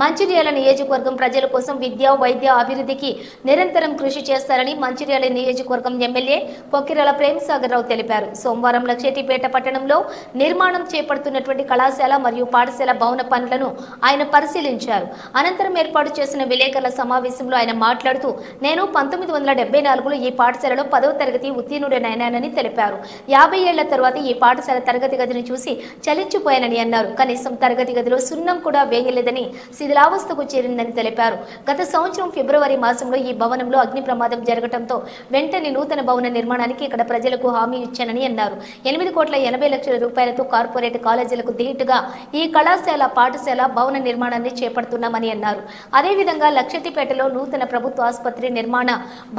మంచిర్యాల నియోజకవర్గం ప్రజల కోసం విద్య వైద్య అభివృద్ధికి నిరంతరం కృషి చేస్తారని మంచిర్యాల నియోజకవర్గం ఎమ్మెల్యే పొక్కిరాల ప్రేమసాగర్ రావు తెలిపారు. సోమవారం లక్షేటిపేట పట్టణంలో నిర్మాణం చేపడుతున్నటువంటి కళాశాల మరియు పాఠశాల భవన పనులను ఆయన పరిశీలించారు. అనంతరం ఏర్పాటు చేసిన విలేకరుల సమావేశంలో ఆయన మాట్లాడుతూ నేను పంతొమ్మిది వందల డెబ్బై నాలుగులో ఈ పాఠశాలలో పదవ తరగతి ఉత్తీర్ణుడనైనానని తెలిపారు. యాభై ఏళ్ళ తర్వాత ఈ పాఠశాల తరగతి గదిని చూసి చలించిపోయానని అన్నారు. కనీసం తరగతి గదిలో సున్నం కూడా వేయలేదని శిథిలావస్థకు చేరిందని తెలిపారు. గత సంవత్సరం ఫిబ్రవరి మాసంలో ఈ భవనంలో అగ్ని ప్రమాదం జరగడంతో వెంటనే నూతన భవన నిర్మాణానికి ఇక్కడ ప్రజలకు హామీ ఇచ్చానని అన్నారు. ఎనిమిది కోట్ల ఎనభై లక్షల రూపాయలతో కార్పొరేట్ కాలేజీలకు ధీటుగా ఈ కళాశాల పాఠశాల భవన నిర్మాణాన్ని చేపడుతున్నామని అన్నారు. అదేవిధంగా లక్షతిపేటలో నూతన ప్రభుత్వ ఆసుపత్రి నిర్మాణ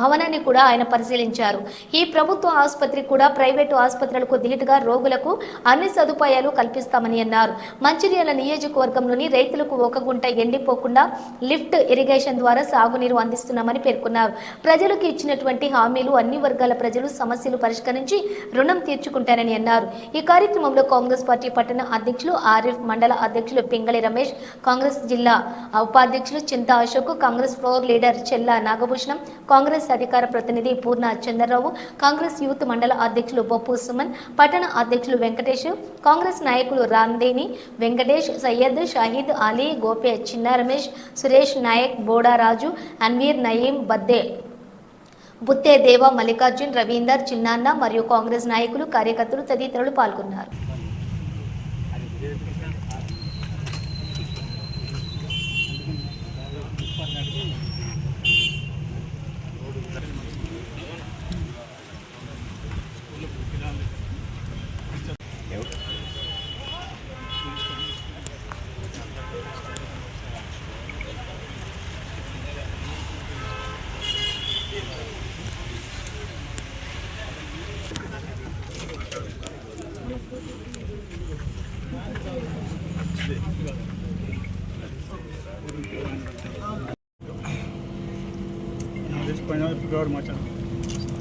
భవనాన్ని కూడా ఆయన పరిశీలించారు. ఈ ప్రభుత్వ ఆసుపత్రి కూడా ప్రైవేటు ఆసుపత్రులకు ధీటుగా రోగులకు అన్ని సదుపాయాలు కల్పిస్తామని అన్నారు. మంచిర్యాల నియోజకవర్గంలోని రైతులకు ఒక గుంట ఎండిపోకుండా లిఫ్ట్ ఇరిగేషన్ ద్వారా సాగునీరు అందిస్తున్నామని పేర్కొన్నారు. ప్రజలకు ఇచ్చినటువంటి హామీలు అన్ని వర్గాల ప్రజలు సమస్యలు పరిష్కరించి రుణం తీర్చుకుంటారని అన్నారు. ఈ కార్యక్రమంలో కాంగ్రెస్ పార్టీ పట్టణ అధ్యక్షులు ఆరిఫ్ మండల అధ్యక్షులు పింగళి రమేష్ కాంగ్రెస్ జిల్లా ఉపాధ్యక్షులు చింత అశోక్ కాంగ్రెస్ ఫ్లోర్ లీడర్ చెల్లా నాగభూషణం కాంగ్రెస్ అధికార ప్రతినిధి పూర్ణ చంద్రరావు కాంగ్రెస్ యూత్ మండల అధ్యక్షులు బొప్పు సుమన్ పట్టణ అధ్యక్షులు వెంకటేష్ కాంగ్రెస్ నాయకులు రాందేని వెంకటేష్ సయ్యద్ షాహిద్ అలీ గోపే చిన్న రమేష్ సురేష్ నాయక్ బోడారాజు అన్వీర్ నయీం బద్దే. బుత్తే దేవ మల్లికార్జున్ రవీందర్ చిన్నాన్న మరియు కాంగ్రెస్ నాయకులు కార్యకర్తలు తదితరులు పాల్గొన్నారు. తెలిసిపోయిన ఫిబ్రవరి మార్చాను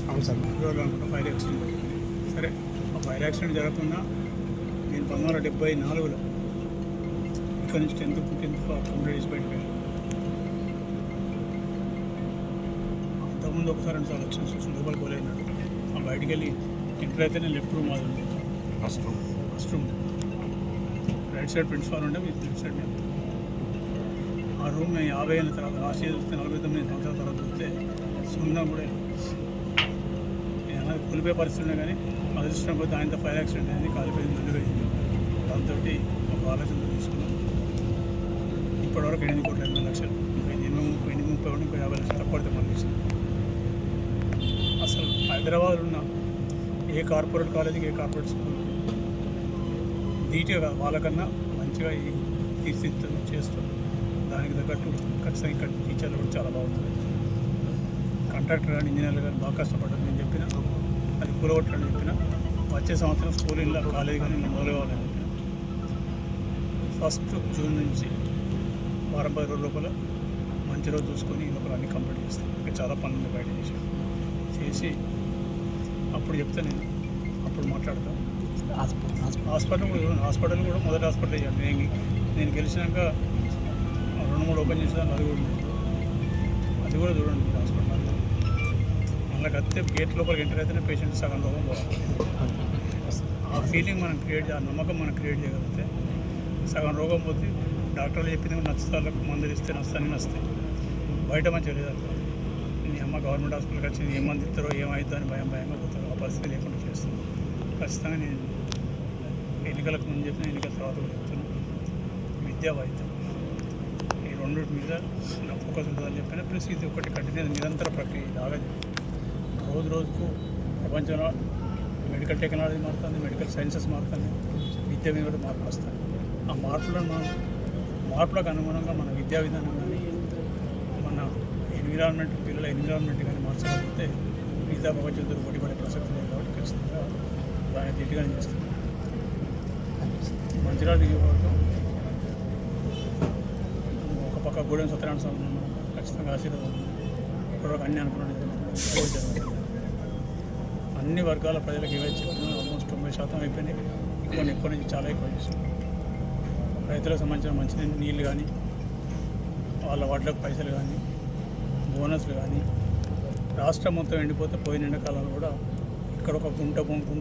అవును సార్. ఫిబ్రవరి అనుకుంటా ఫైర్ యాక్సిడెంట్ సరే ఆ ఫైర్ యాక్సిడెంట్ జరగకుండా నేను పంతొమ్మిది వందల డెబ్బై నాలుగులో ఇక్కడ నుంచి టెన్త్ టెన్త్ కంప్లీట్ చేసి బయటపోయాను అంతకుముందు ఒకసారి రెండు సార్లు వచ్చిన లోపల పోలేనాడు ఆ బయటికి వెళ్ళి ఇంటర్ అయితే నేను లెఫ్ట్ రూమ్ అది ఉంది first first room right side principal ఉండే మీ లెఫ్ట్ సైడ్ రూమ్ మేము యాభై ఏళ్ళ తర్వాత లాస్ట్ ఇయర్ చూస్తే నలభై తొమ్మిది సంవత్సరాల తర్వాత చూస్తే సున్నా కూడా లేదు. కూలిపోయే పరిస్థితి ఉన్నా కానీ అదృష్టం పోతే ఆయనతో ఫైర్ యాక్సిడెంట్ అయింది కాలిపోయింది మండిపోయింది దాంతో ఒక ఆలోచన తీసుకున్నాం. ఇప్పటివరకు ఎనిమిది కోట్ల ఎనిమిది లక్షలు. ఇంకా ఎనిమిది ముప్పై ఎనిమిది ముప్పై ఒకటి యాభై లక్షలు తక్కువ పడితే అసలు హైదరాబాద్లో ఉన్న ఏ కార్పొరేట్ కాలేజీకి ఏ కార్పొరేట్ స్కూల్ నీట్గా వాళ్ళకన్నా మంచిగా ఈ చేస్తుంది. దానికి తగ్గట్టు ఖచ్చితంగా ఇక్కడ టీచర్లు కూడా చాలా బాగుంటుంది. కాంట్రాక్టర్ కానీ ఇంజనీర్లు కానీ బాగా కష్టపడ్డారు. నేను చెప్పిన అది కూలగొట్టాలని చెప్పిన. వచ్చే సంవత్సరం స్కూల్ ఇలా కాలేజ్ కానీ మొదలు కావాలని చెప్పిన. ఫస్ట్ జూన్ నుంచి వారం పది రోజుల లోపల మంచి రోజు చూసుకొని లోపల అన్ని కంప్లీట్ చేస్తాం. ఇంకా చాలా పనులు బయట చేసాను చేసి అప్పుడు చెప్తే నేను అప్పుడు మాట్లాడతాను హాస్పిటల్ కూడా హాస్పిటల్ కూడా మొదటి హాస్పిటల్ నేను నేను గెలిచినాక రెండు మూడు ఓపెన్ చేసేదాన్ని అది కూడా అది కూడా చూడండి హాస్పిటల్ మళ్ళీ కత్తే గేట్ లోపలికి ఎంటర్ అయితేనే పేషెంట్ సగం లోపం పోవాలి. ఆ ఫీలింగ్ మనం క్రియేట్ ఆ నమ్మకం మనం క్రియేట్ చేయగలిగితే సగం రోగం పోతే డాక్టర్లు చెప్పింది నచ్చుతారు మందులు ఇస్తే నస్తానే నచ్చుతాయి. బయట మంచిగా లేదు అట్లా. మీ అమ్మ గవర్నమెంట్ హాస్పిటల్కి వచ్చి ఏ మంది ఇస్తారో ఏమవుతుందో అని భయం భయంగా పోతారు. ఆ పరిస్థితి లేకుండా చేస్తాను ఖచ్చితంగా నేను ఎన్నికలకు ముందు చెప్పిన ఎన్నికల తర్వాత చెప్తున్నాను విద్యా వైద్యం. రెండు మీద నా ఫోకస్ ఉంటుందని చెప్పిన. ప్లస్ ఇది ఒకటి కంటిన్యూ నిరంతర ప్రక్రియ ఇది ఆగదు. రోజు రోజుకు ప్రపంచంలో మెడికల్ టెక్నాలజీ మారుతుంది మెడికల్ సైన్సెస్ మారుతుంది విద్య మీద కూడా మార్పులు వస్తాయి. ఆ మార్పులను మనం మార్పులకు అనుగుణంగా మన విద్యా విధానం కానీ మన ఎన్విరాన్మెంట్ పిల్లల ఎన్విరాన్మెంట్ కానీ మార్చకపోతే మిగతా ప్రపంచంతో పోటీపడే ప్రసక్తి లేదు కాబట్టి ఖచ్చితంగా దాన్ని తిట్టుగానే చేస్తుంది మంచిర్యాల నియోజకవర్గం ఒక గూడెం సత్యనారాయణ స్వామి ఖచ్చితంగా ఆశీర్వాదం ఉంది. ఇప్పటివరకు అన్ని అనుకున్నాను జరుగుతుంది. అన్ని వర్గాల ప్రజలకు ఏవైతే చెప్పినా ఆల్మోస్ట్ తొంభై శాతం అయిపోయినాయి ఎక్కువ ఎక్కువ నుంచి చాలా ఎక్కువ చేసాం రైతులకు సంబంధించిన మంచి నీళ్ళు కానీ వాళ్ళ వాటిలకు పైసలు కానీ బోనస్లు కానీ రాష్ట్రం మొత్తం ఎండిపోతే పోయిన ఎండాకాలంలో కూడా ఇక్కడ ఒక గుంట గుంట